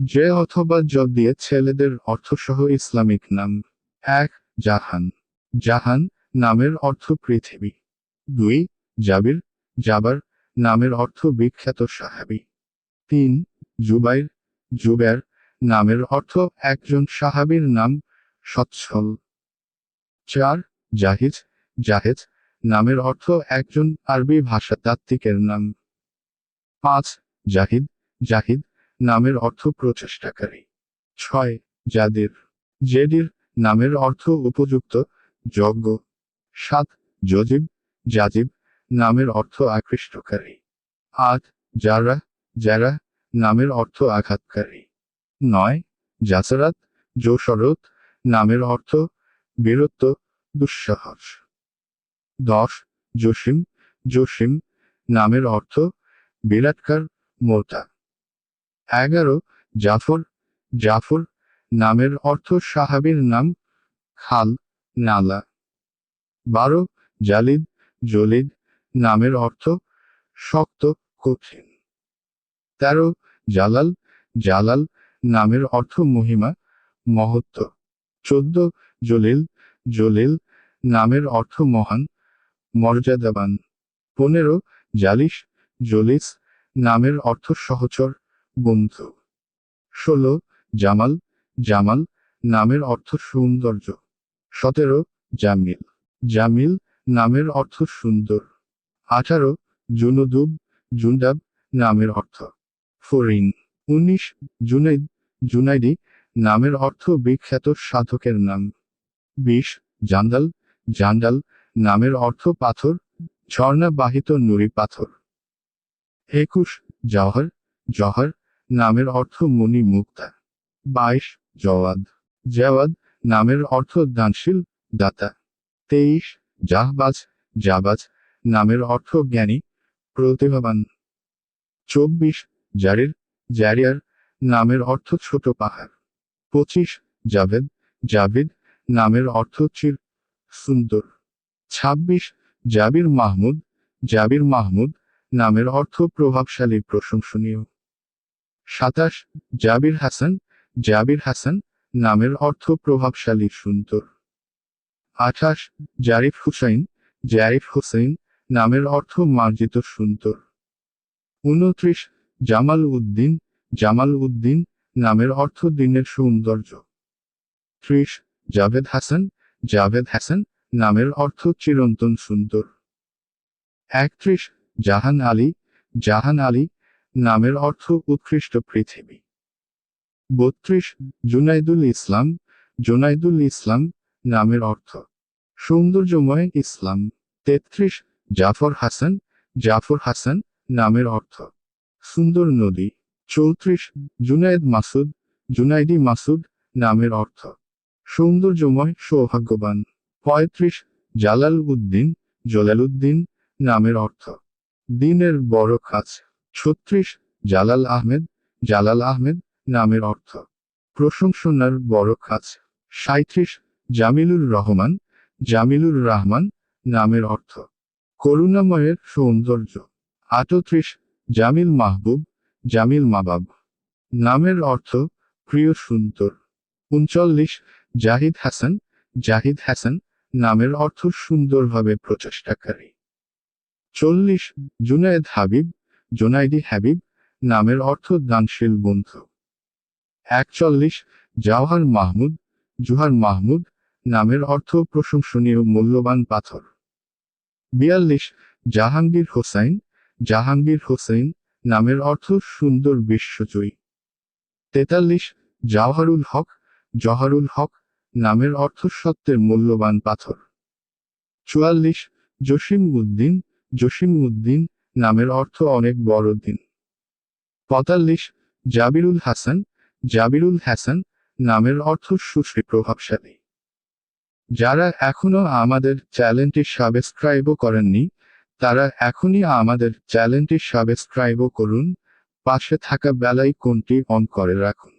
যে অথবা জ দিয়ে ছেলেদের অর্থসহ ইসলামিক নাম। এক, জাহান। জাহান নামের অর্থ পৃথিবী। দুই, জাবির। জাবার নামের অর্থ বিখ্যাত সাহাবি। তিন, জুবাইর। জুবের নামের অর্থ একজন সাহাবীর নাম সচ্ছল। চার, জাহিজ। জাহেজ নামের অর্থ একজন আরবি ভাষাতাত্ত্বিকের নাম। পাঁচ, জাহিদ। জাহিদ নামের অর্থ প্রচেষ্টাকারী। ছয়, জাদির। জেডির নামের অর্থ উপযুক্ত যজ্ঞ সাত জজিব জাজিব নামের অর্থ আকৃষ্টকারী। আট যারা যারা নামের অর্থ আঘাতকারী। নয়, জাসারাত। যশরত নামের অর্থ বীরত্ব, দুঃসাহস। দশ, জসিম। জসিম নামের অর্থ বিরাটকার, মোটা। এগারো, জাফর জাফর, নামের অর্থ সাহাবীর নাম, খাল, নালা। বারো, জালিদ, জলিদ, নামের অর্থ শক্ত, কঠিন। তেরো, জালাল জালাল, নামের অর্থ মহিমা, মহত্ব। চোদ্দ, জলিল জলিল, নামের অর্থ মহান, মর্যাদাবান। পনেরো জালিস জলিস, নামের অর্থ সহচর বন্ধু। ষোলো, জামাল জামাল নামের অর্থ সৌন্দর্য। সতেরো, জামিল। জামিল নামের অর্থ সুন্দর। আঠারো, জুনুদুব, জুন্দাব নামের অর্থ ফরিং উনিশ, জুনাইদ, জুনাইদি নামের অর্থ বিখ্যাত সাধকের নাম। বিশ, জান্দাল। জান্ডাল নামের অর্থ পাথর ঝর্ণা বাহিত নুড়ি পাথর। একুশ জহর জহর নামের অর্থ মণি মুক্তা। বাইশ, জওয়াদ। জওয়াদ, নামের অর্থ দানশীল, দাতা। তেইশ, জাহবাজ। জাবাজ, নামের অর্থ জ্ঞানী, প্রতিভাবান। চব্বিশ, জারির। জারিয়ার, নামের অর্থ ছোট পাহাড়। পঁচিশ, জাভেদ। জাভিদ, নামের অর্থ চির, সুন্দর। ছাব্বিশ, জাবির মাহমুদ। জাবির মাহমুদ, নামের অর্থ প্রভাবশালী, প্রশংসনীয়। সাতাশ, জাবির হাসান জাবির হাসান নামের অর্থ প্রভাবশালী সুন্দর। আঠাশ, জারিফ হুসাইন জারিফ হুসাইন নামের অর্থ মার্জিত সুন্দর। উনত্রিশ, জামাল উদ্দিন জামাল উদ্দিন নামের অর্থ দিনের সৌন্দর্য। ত্রিশ, জাভেদ হাসান জাভেদ হাসান নামের অর্থ চিরন্তন সুন্দর। একত্রিশ, জাহান আলী জাহান আলী নামের অর্থ উৎকৃষ্ট পৃথিবী। বত্রিশ, জুনাইদুল ইসলাম জুনাইদুল ইসলাম, নামের অর্থ, সৌন্দর্যময় ইসলাম। তেত্রিশ, জাফর হাসান জাফর হাসান, নামের অর্থ, সুন্দর নদী। চৌত্রিশ জুনায়েদ মাসুদ, জুনাইদি মাসুদ, নামের অর্থ, সৌন্দর্যময়, সৌভাগ্যবান। পঁয়ত্রিশ, জালাল উদ্দিন জলালউদ্দিন নামের অর্থ, দিনের বড় কাজ। ছত্রিশ, জালাল আহমেদ জালাল আহমেদ নামের অর্থ। প্রশংসনার বড় কাজ। সাঁত্রিশ জামিলুর রহমান জামিলুর রহমান নামের অর্থ। করুণাময়ের সৌন্দর্য। আটত্রিশ, জামিল মাহবুব, জামিল মাবাব নামের অর্থ, প্রিয় সুন্দর। উনচল্লিশ, জাহিদ হাসান জাহিদ হাসান নামের অর্থ, সুন্দরভাবে প্রচেষ্টাকারী। চল্লিশ, জুনায়েদ হাবিব জুনাইদি হাবিব নামের অর্থ দানশীল বন্ধু। একচল্লিশ, জাওহার মাহমুদ, জুহার মাহমুদ নামের অর্থ প্রশংসনীয় মূল্যবান পাথর। বিয়াল্লিশ, জাহাঙ্গীর হোসাইন, জাহাঙ্গীর হোসেন নামের অর্থ সুন্দর বিশ্বজয়ী। তেতাল্লিশ, জাওহারুল হক জহারুল হক নামের অর্থ সত্যের মূল্যবান পাথর। চুয়াল্লিশ, জসিম উদ্দিন জসিম উদ্দিন নামের অর্থ অনেক বড় দিন। পঁয়তাল্লিশ, জাবিরুল হাসান জাবিরুল হাসান নামের অর্থ সুশ্রী প্রভাবশালী। যারা এখনও আমাদের চ্যানেলটি সাবস্ক্রাইবও করেননি, তারা এখনই আমাদের চ্যানেলটি সাবস্ক্রাইবও করুন, পাশে থাকা বেলাই কোনটি অন করে রাখুন।